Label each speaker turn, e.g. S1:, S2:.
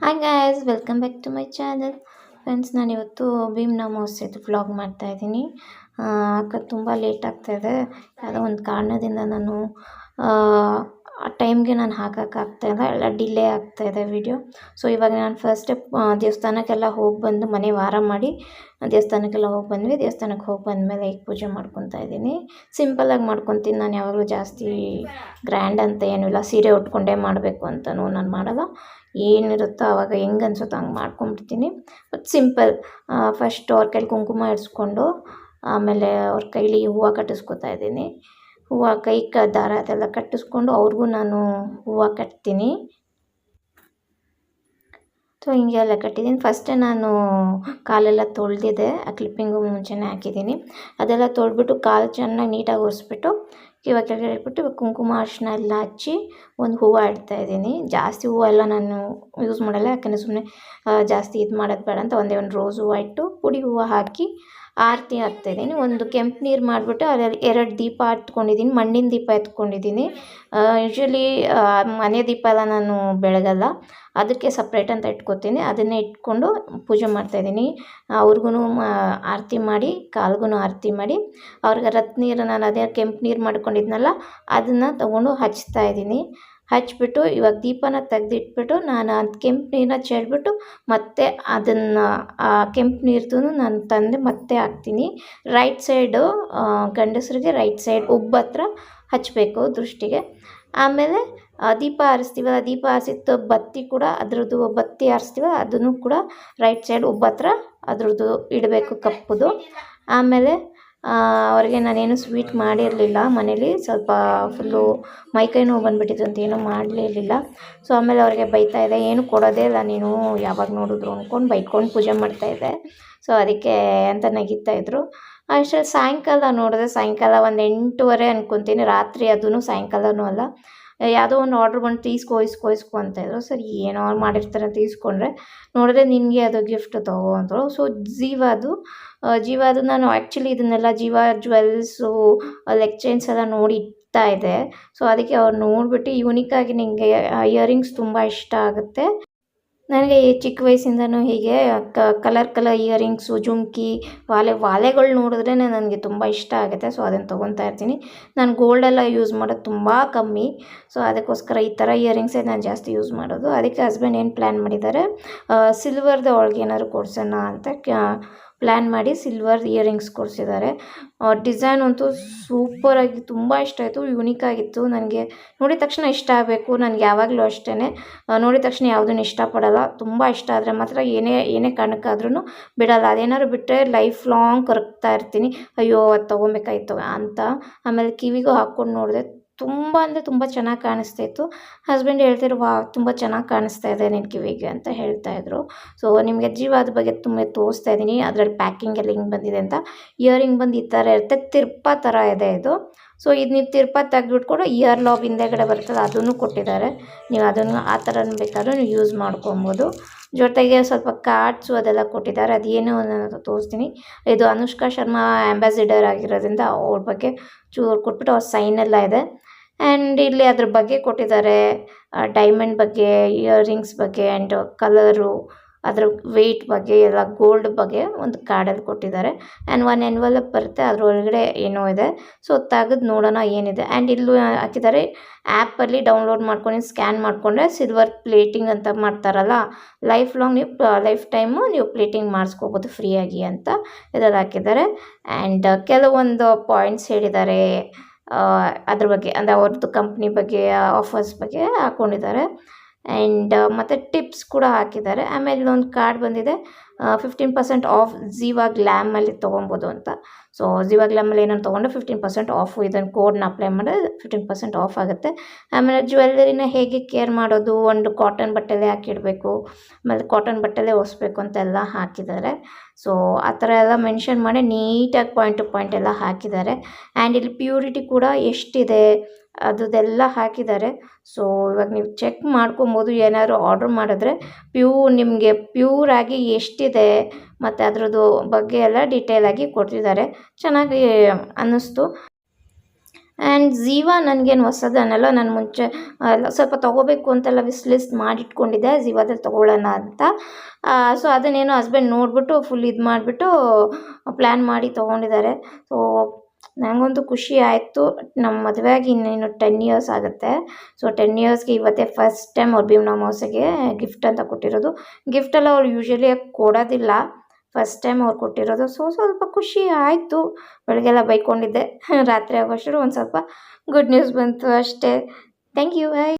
S1: Hi guys welcome back to my channel friends ನಾನಿವತ್ತು ಭೀಮ್ನ ಅಮಾವಾಸ್ಯೆದು vlog ಮಾಡ್ತಾಯಿದ್ದೀನಿ ತುಂಬ ಲೇಟ್ ಆಗ್ತಾಯಿದೆ ಯಾವುದೋ ಒಂದು ಕಾರಣದಿಂದ ನಾನು ಆ ಟೈಮ್ಗೆ ನಾನು ಹಾಕೋಕ್ಕಾಗ್ತಾಯಿಲ್ಲ ಎಲ್ಲ ಡಿಲೇ ಆಗ್ತಾಯಿದೆ ವಿಡಿಯೋ ಸೊ ಇವಾಗ ನಾನು ಫಸ್ಟ್ ದೇವಸ್ಥಾನಕ್ಕೆಲ್ಲ ಹೋಗಿ ಬಂದು ಮನೆ ವಾರ ಮಾಡಿ, ದೇವಸ್ಥಾನಕ್ಕೆಲ್ಲ ಹೋಗಿ ಬಂದ್ವಿ. ದೇವಸ್ಥಾನಕ್ಕೆ ಹೋಗಿ ಬಂದಮೇಲೆ ಈಗ ಪೂಜೆ ಮಾಡ್ಕೊತಾ ಇದ್ದೀನಿ. ಸಿಂಪಲ್ಲಾಗಿ ಮಾಡ್ಕೊತೀನಿ. ನಾನು ಯಾವಾಗಲೂ ಜಾಸ್ತಿ ಗ್ರ್ಯಾಂಡ್ ಅಂತ ಏನೂ ಇಲ್ಲ. ಸೀರೆ ಉಟ್ಕೊಂಡೇ ಮಾಡಬೇಕು ಅಂತಲೂ ನಾನು ಮಾಡಲ್ಲ. ಏನಿರುತ್ತೋ ಆವಾಗ ಹೆಂಗೆ ಅನ್ಸುತ್ತೋ ಹಂಗೆ ಮಾಡ್ಕೊಂಬಿಡ್ತೀನಿ ಬಟ್ ಸಿಂಪಲ್ ಫಸ್ಟ್ ಅವ್ರ ಕೈಲಿ ಕುಂಕುಮ ಇಡಿಸ್ಕೊಂಡು, ಆಮೇಲೆ ಅವ್ರ ಕೈಲಿ ಹೂವು ಕಟ್ಟಿಸ್ಕೊತಾ ಇದ್ದೀನಿ. ಹೂವು, ಕೈ, ಕ, ದಾರ ಅದೆಲ್ಲ ಕಟ್ಟಿಸ್ಕೊಂಡು ಅವ್ರಿಗೂ ನಾನು ಹೂವು ಕಟ್ತೀನಿ. ಸೊ ಹಿಂಗೆ ಎಲ್ಲ ಕಟ್ಟಿದ್ದೀನಿ. ಫಸ್ಟೇ ನಾನು ಕಾಲೆಲ್ಲ ತೊಳೆದಿದೆ. ಆ ಕ್ಲಿಪ್ಪಿಂಗು ಮುಂಚೆನೇ ಹಾಕಿದ್ದೀನಿ. ಅದೆಲ್ಲ ತೊಳೆದ್ಬಿಟ್ಟು ಕಾಲು ಚೆನ್ನಾಗಿ ನೀಟಾಗಿ ಒರೆಸ್ಬಿಟ್ಟು ಇವಾಗ ಕೆಳಗಡೆ ಇಟ್ಬಿಟ್ಟು ಕುಂಕುಮ ಅರಿಶಿನ ಎಲ್ಲ ಹಚ್ಚಿ ಒಂದು ಹೂವು ಇಡ್ತಾಯಿದ್ದೀನಿ ಜಾಸ್ತಿ ಹೂವು ಎಲ್ಲ ನಾನು ಯೂಸ್ ಮಾಡಲ್ಲ. ಯಾಕಂದರೆ ಸುಮ್ಮನೆ ಜಾಸ್ತಿ ಇದು ಮಾಡೋದು ಬೇಡ ಅಂತ ಒಂದೇ ಒಂದು ರೋಸ್ ಹೂವು ಇಟ್ಟು ಪುಡಿ ಹೂವು ಹಾಕಿ ಆರತಿ ಹಾಕ್ತಾಯಿದ್ದೀನಿ. ಒಂದು ಕೆಂಪು ನೀರು ಮಾಡಿಬಿಟ್ಟು ಅದರಲ್ಲಿ ಎರಡು ದೀಪ ಹತ್ಕೊಂಡಿದ್ದೀನಿ ಮಣ್ಣಿನ ದೀಪ ಎತ್ಕೊಂಡಿದ್ದೀನಿ. ಯೂಶ್ವಲಿ ಮನೆ ದೀಪ ಎಲ್ಲ ನಾನು ಬೆಳಗಲ್ಲ. ಅದಕ್ಕೆ ಸಪ್ರೇಟ್ ಅಂತ ಇಟ್ಕೊತೀನಿ. ಅದನ್ನೇ ಇಟ್ಕೊಂಡು ಪೂಜೆ ಮಾಡ್ತಾಯಿದ್ದೀನಿ. ಅವ್ರಿಗೂ ಆರತಿ ಮಾಡಿ ಕಾಲ್ಗೂ ಆರತಿ ಮಾಡಿ. ಅವ್ರಿಗೆ ರತ್ ನೀರು ನಾನು ಅದೇ ಕೆಂಪು ನೀರು ಮಾಡ್ಕೊಂಡಿದ್ನಲ್ಲ, ಅದನ್ನು ತೊಗೊಂಡು ಹಚ್ತಾ ಇದ್ದೀನಿ ಹಚ್ಬಿಟ್ಟು, ಇವಾಗ ದೀಪನ ತೆಗೆದಿಟ್ಬಿಟ್ಟು, ನಾನು ಅದು ಕೆಂಪು ನೀರನ್ನ ಚೆಲ್ಬಿಟ್ಟು ಮತ್ತೆ ಅದನ್ನು, ಆ ಕೆಂಪು ನೀರ್ದು ನಾನು ತಂದು ಮತ್ತೆ ಹಾಕ್ತೀನಿ. ರೈಟ್ ಸೈಡು ಗಂಡಸರಿಗೆ ರೈಟ್ ಸೈಡ್ ಉಬ್ಬು ಹತ್ರ ಹಚ್ಚಬೇಕು ದೃಷ್ಟಿಗೆ. ಆಮೇಲೆ ದೀಪ ಆರಿಸ್ತೀವಲ್ಲ ದೀಪ ಆರಿಸಿದ ಬತ್ತಿ ಕೂಡ ಅದ್ರದ್ದು ಬತ್ತಿ ಆರಿಸ್ತೀವಲ್ಲ ಅದನ್ನು ಕೂಡ ರೈಟ್ ಸೈಡ್ ಉಬ್ಬು ಹತ್ರ ಅದ್ರದ್ದು ಇಡಬೇಕು ಕಪ್ಪುದು. ಆಮೇಲೆ ಅವರಿಗೆ ನಾನೇನು ಸ್ವೀಟ್ ಮಾಡಿರಲಿಲ್ಲ ಮನೇಲಿ. ಸ್ವಲ್ಪ ಫುಲ್ಲು ಮೈಕೈ ನೋವು ಬಂದುಬಿಟ್ಟಿತ್ತು ಅಂತ ಏನೂ ಮಾಡಲಿರಲಿಲ್ಲ. ಸೊ ಆಮೇಲೆ ಅವರಿಗೆ ಇದೆ ಏನು ಕೊಡೋದೇ ಇಲ್ಲ. ನೀನು ಯಾವಾಗ ನೋಡಿದ್ರು ಅಂದ್ಕೊಂಡು ಬೈಕೊಂಡು ಪೂಜೆ ಮಾಡ್ತಾಯಿದ್ದೆ ಸೊ ಅದಕ್ಕೆ ಅಂತ ನಗಿತಾಯಿದ್ರು ಅಷ್ಟೇ, ಸಾಯಂಕಾಲ ನೋಡಿದೆ. ಸಾಯಂಕಾಲ ಒಂದು ಎಂಟೂವರೆ ಅನ್ಕೊತೀನಿ. ರಾತ್ರಿ ಅದೂ ಸಾಯಂಕಾಲವೂ ಅಲ್ಲ. ಯಾವುದೋ ಒಂದು ಆರ್ಡ್ರ್ ಬಂದು ತೀಸ್ಕೋ, ಇಸ್ಕೋ ಇಸ್ಕೋ ಅಂತ ಇದ್ರು. ಸರಿ, ಏನೋ ಮಾಡಿರ್ತಾರೆ ಅಂತ ಈಸ್ಕೊಂಡ್ರೆ ನೋಡಿದ್ರೆ ನಿನಗೆ ಅದು ಗಿಫ್ಟ್ ತಗೋ ಅಂದರು ಸೊ ಜೀವ ಅದು ಜೀವ ಅದು ನಾನು ಆ್ಯಕ್ಚುಲಿ ಇದನ್ನೆಲ್ಲ ಜೀವ ಜ್ಯುವೆಲ್ಸು ಚೈನ್ಸ್ ಎಲ್ಲ ನೋಡಿ ಇಡ್ತಾ ಇದೆ ಸೊ ಅದಕ್ಕೆ ಅವ್ರು ನೋಡಿಬಿಟ್ಟು ಆಗಿ ನಿನಗೆ ಇಯರಿಂಗ್ಸ್ ತುಂಬ ಇಷ್ಟ ಆಗುತ್ತೆ. ನನಗೆ ಈ ಚಿಕ್ಕ ವಯಸ್ಸಿಂದನೂ ಹೀಗೆ ಕಲರ್ ಕಲರ್ ಇಯರಿಂಗ್ಸು ಜುಮ್ಕಿ, ವಾಲೆ, ವಾಲೆಗಳು ನೋಡಿದ್ರೇ ನನಗೆ ತುಂಬ ಇಷ್ಟ ಆಗುತ್ತೆ. ಸೊ ಅದನ್ನು ತೊಗೊತಾ ಇರ್ತೀನಿ. ನಾನು ಗೋಲ್ಡೆಲ್ಲ ಯೂಸ್ ಮಾಡೋದು ತುಂಬ ಕಮ್ಮಿ. ಸೊ ಅದಕ್ಕೋಸ್ಕರ ಈ ಥರ ಇಯರಿಂಗ್ಸೇ ನಾನು ಜಾಸ್ತಿ ಯೂಸ್ ಮಾಡೋದು. ಅದಕ್ಕೆ ಹಸ್ಬೆಂಡ್ ಏನು ಪ್ಲ್ಯಾನ್ ಮಾಡಿದ್ದಾರೆ? ಸಿಲ್ವರ್ದ ಅವಳಿಗೆ ಏನಾದ್ರು ಕೊಡ್ಸೋಣ ಅಂತ ಪ್ಲ್ಯಾನ್ ಮಾಡಿ ಸಿಲ್ವರ್ ಇಯರಿಂಗ್ಸ್ ಕೊಡಿಸಿದ್ದಾರೆ. ಡಿಸೈನ್ ಅಂತೂ ಸೂಪರಾಗಿ ತುಂಬ ಇಷ್ಟ ಆಯಿತು ಯುನೀಕ್ ಆಗಿತ್ತು. ನನಗೆ ನೋಡಿದ ತಕ್ಷಣ ಇಷ್ಟ ಆಗಬೇಕು, ನನಗೆ ಯಾವಾಗಲೂ ಅಷ್ಟೇ ನೋಡಿದ ತಕ್ಷಣ ಯಾವುದನ್ನು ಇಷ್ಟಪಡೋಲ್ಲ, ತುಂಬ ಇಷ್ಟ ಆದರೆ ಮಾತ್ರ ಏನೇ ಏನೇ ಕಾರಣಕ್ಕಾದ್ರೂ ಬಿಡಲ್ಲ. ಅದೇನಾದ್ರು ಬಿಟ್ಟರೆ ಲೈಫ್ ಲಾಂಗ್ ಕರಗ್ತಾ ಇರ್ತೀನಿ. ಅಯ್ಯೋ, ಅದು ತೊಗೊಬೇಕಾಯ್ತು ಅಂತ. ಆಮೇಲೆ ಕಿವಿಗೂ ಹಾಕ್ಕೊಂಡು ನೋಡಿದೆ ತುಂಬ ಅಂದರೆ ತುಂಬ ಚೆನ್ನಾಗಿ ಕಾಣಿಸ್ತಾ ಇತ್ತು. ಹಸ್ಬೆಂಡ್ ಹೇಳ್ತಿರು ವಾ, ತುಂಬ ಚೆನ್ನಾಗಿ ಕಾಣಿಸ್ತಾ ಇದೆ ನಿನ್ನ ಕಿವಿಗೆ ಅಂತ ಹೇಳ್ತಾ ಇದ್ರು. ಸೊ ನಿಮಗೆ ಜೀವಾದ ಬಗ್ಗೆ ತುಂಬ ತೋರಿಸ್ತಾ ಇದ್ದೀನಿ. ಅದರಲ್ಲಿ ಪ್ಯಾಕಿಂಗ್ ಎಲ್ಲ ಹಿಂಗೆ ಬಂದಿದೆ ಅಂತ. ಇಯರಿಂಗ್ ಬಂದು ಈ ಥರ ಇರುತ್ತೆ. ತಿರ್ಪ ಥರ ಇದೆ ಇದು. ಸೊ ಇದು ನೀವು ತಿರ್ಪ ತೆಗೆದುಬಿಟ್ಕೊಂಡು ಇಯರ್ ಲಾಬ್ ಹಿಂದೆಗಡೆ ಬರ್ತದೆ ಅದನ್ನು ಕೊಟ್ಟಿದ್ದಾರೆ. ನೀವು ಅದನ್ನು ಆ ಥರ ಬೇಕಾದ್ರೂ ನೀವು ಯೂಸ್ ಮಾಡ್ಕೊಬೋದು. ಜೊತೆಗೆ ಸ್ವಲ್ಪ ಕಾರ್ಡ್ಸು ಅದೆಲ್ಲ ಕೊಟ್ಟಿದ್ದಾರೆ. ಅದೇನು ಅನ್ನೋದು ತೋರಿಸ್ತೀನಿ. ಇದು ಅನುಷ್ಕಾ ಶರ್ಮಾ ಅಂಬಾಸಿಡರ್ ಆಗಿರೋದ್ರಿಂದ ಅವ್ರ ಬಗ್ಗೆ ಚೂರು ಕೊಟ್ಬಿಟ್ಟು ಅವ್ರ ಸೈನ್ ಎಲ್ಲ ಇದೆ. ಆ್ಯಂಡ್ ಇಲ್ಲಿ ಅದ್ರ ಬಗ್ಗೆ ಕೊಟ್ಟಿದ್ದಾರೆ ಡೈಮಂಡ್ ಬಗ್ಗೆ ಇಯರಿಂಗ್ಸ್ ಬಗ್ಗೆ ಆ್ಯಂಡ್ ಕಲರು ಅದ್ರ ವೆಯ್ಟ್ ಬಗ್ಗೆ, ಎಲ್ಲ ಗೋಲ್ಡ್ ಬಗ್ಗೆ ಒಂದು ಕಾರ್ಡಲ್ಲಿ ಕೊಟ್ಟಿದ್ದಾರೆ. ಆ್ಯಂಡ್ ಒನ್ ಎನ್ವಲಪ್ ಬರುತ್ತೆ, ಅದರೊಳಗಡೆ ಏನೋ ಇದೆ. ಸೊ ತೆಗೆದು ನೋಡೋಣ ಏನಿದೆ. ಆ್ಯಂಡ್ ಇಲ್ಲೂ ಹಾಕಿದ್ದಾರೆ ಆ್ಯಪಲ್ಲಿ ಡೌನ್ಲೋಡ್ ಮಾಡ್ಕೊಂಡು ಸ್ಕ್ಯಾನ್ ಮಾಡಿಕೊಂಡ್ರೆ ಸಿಲ್ವರ್ ಪ್ಲೇಟಿಂಗ್ ಅಂತ ಮಾಡ್ತಾರಲ್ಲ ಲೈಫ್ ಲಾಂಗ್ ನೀವು ಲೈಫ್ ಟೈಮು ನೀವು ಪ್ಲೇಟಿಂಗ್ ಮಾಡಿಸ್ಕೋಬೋದು ಫ್ರೀಯಾಗಿ ಅಂತ ಇದರಲ್ಲಿ ಹಾಕಿದ್ದಾರೆ. ಆ್ಯಂಡ್ ಕೆಲವೊಂದು ಪಾಯಿಂಟ್ಸ್ ಹೇಳಿದ್ದಾರೆ. ಅದ್ರ ಬಗ್ಗೆ ಅಂದರೆ ಅವ್ರದ್ದು ಕಂಪ್ನಿ ಬಗ್ಗೆ ಆಫರ್ಸ್ ಬಗ್ಗೆ ಹಾಕ್ಕೊಂಡಿದ್ದಾರೆ ಆ್ಯಂಡ್ ಮತ್ತು ಟಿಪ್ಸ್ ಕೂಡ ಹಾಕಿದ್ದಾರೆ. ಆಮೇಲೆ ಇಲ್ಲೊಂದು ಕಾರ್ಡ್ ಬಂದಿದೆ. ಫಿಫ್ಟೀನ್ ಪರ್ಸೆಂಟ್ ಆಫ್ ಝೀವಾ ಗ್ಲ್ಯಾಮಲ್ಲಿ ತೊಗೊಬೋದು ಅಂತ. ಸೊ ಝೀವಾ ಗ್ಲ್ಯಾಮಲ್ಲಿ ಏನಾದ್ರು ತೊಗೊಂಡ್ರೆ ಫಿಫ್ಟೀನ್ ಪರ್ಸೆಂಟ್ ಆಫ್ ಇದನ್ನು ಕೋಡ್ನ ಅಪ್ಲೈ ಮಾಡಿದ್ರೆ ಫಿಫ್ಟೀನ್ ಪರ್ಸೆಂಟ್ ಆಫ್ ಆಗುತ್ತೆ. ಆಮೇಲೆ ಜ್ಯುವೆಲ್ಲರಿನ ಹೇಗೆ ಕೇರ್ ಮಾಡೋದು? ಒಂದು ಕಾಟನ್ ಬಟ್ಟೆಲೆ ಹಾಕಿಡಬೇಕು. ಆಮೇಲೆ ಕಾಟನ್ ಬಟ್ಟೆಲೇ ಒರೆಸ್ಬೇಕು ಅಂತೆಲ್ಲ ಹಾಕಿದ್ದಾರೆ. ಸೊ ಆ ಥರ ಎಲ್ಲ ಮೆನ್ಷನ್ ಮಾಡಿ ನೀಟಾಗಿ ಪಾಯಿಂಟ್ ಟು ಪಾಯಿಂಟ್ ಎಲ್ಲ ಹಾಕಿದ್ದಾರೆ. ಆ್ಯಂಡ್ ಇಲ್ಲಿ ಪ್ಯೂರಿಟಿ ಕೂಡ ಎಷ್ಟಿದೆ? ಅದೆಲ್ಲ ಹಾಕಿದ್ದಾರೆ. ಸೊ ಇವಾಗ ನೀವು ಚೆಕ್ ಮಾಡ್ಕೊಬೋದು, ಏನಾದರೂ ಆರ್ಡ್ರ್ ಮಾಡಿದ್ರೆ ಪ್ಯೂ ನಿಮಗೆ ಪ್ಯೂರಾಗಿ ಎಷ್ಟಿದೆ ಮತ್ತು ಅದರದ್ದು ಬಗ್ಗೆ ಎಲ್ಲ ಡೀಟೇಲಾಗಿ ಕೊಟ್ಟಿದ್ದಾರೆ ಚೆನ್ನಾಗಿ ಅನ್ನಿಸ್ತು. ಆ್ಯಂಡ್ ಜೀವಾ ನನಗೇನು ಹೊಸದನ್ನಲ್ಲ ನಾನು ಮುಂಚೆ ಎಲ್ಲ ಸ್ವಲ್ಪ ತೊಗೋಬೇಕು ಅಂತೆಲ್ಲ ಲಿಸ್ಟ್ ಮಾಡಿಟ್ಕೊಂಡಿದ್ದೆ ಝೀವಾದಲ್ಲಿ ತೊಗೊಳ್ಳೋಣ ಅಂತ. ಸೊ ಅದನ್ನೇನೋ ಹಸ್ಬೆಂಡ್ ನೋಡಿಬಿಟ್ಟು ಫುಲ್ ಇದು ಮಾಡಿಬಿಟ್ಟು ಪ್ಲ್ಯಾನ್ ಮಾಡಿ ತೊಗೊಂಡಿದ್ದಾರೆ. ಸೊ ನನಗಂತೂ ಖುಷಿ ಆಯಿತು. ನಮ್ಮ ಮದುವೆಯಾಗಿ ಇನ್ನೇನು ಟೆನ್ ಇಯರ್ಸ್ ಆಗುತ್ತೆ. ಸೊ ಟೆನ್ ಇಯರ್ಸ್ಗೆ ಇವತ್ತೇ ಫಸ್ಟ್ ಟೈಮ್ ಅವ್ರು ಭೀಮ್ನ ಅಮಾವಾಸ್ಯೆಗೆ ಗಿಫ್ಟ್ ಅಂತ ಕೊಟ್ಟಿರೋದು. ಗಿಫ್ಟೆಲ್ಲ ಅವ್ರು ಯೂಶ್ವಲಿ ಕೊಡೋದಿಲ್ಲ. ಫಸ್ಟ್ ಟೈಮ್ ಅವ್ರು ಕೊಟ್ಟಿರೋದು. ಸೊ ಸ್ವಲ್ಪ ಖುಷಿ ಆಯಿತು. ಬೆಳಗ್ಗೆಲ್ಲ ಬೈಕೊಂಡಿದ್ದೆ. ರಾತ್ರಿ ಆಗೋಷ್ಟು ಒಂದು ಸ್ವಲ್ಪ ಗುಡ್ ನ್ಯೂಸ್ ಬಂತು ಅಷ್ಟೇ. Thank you bye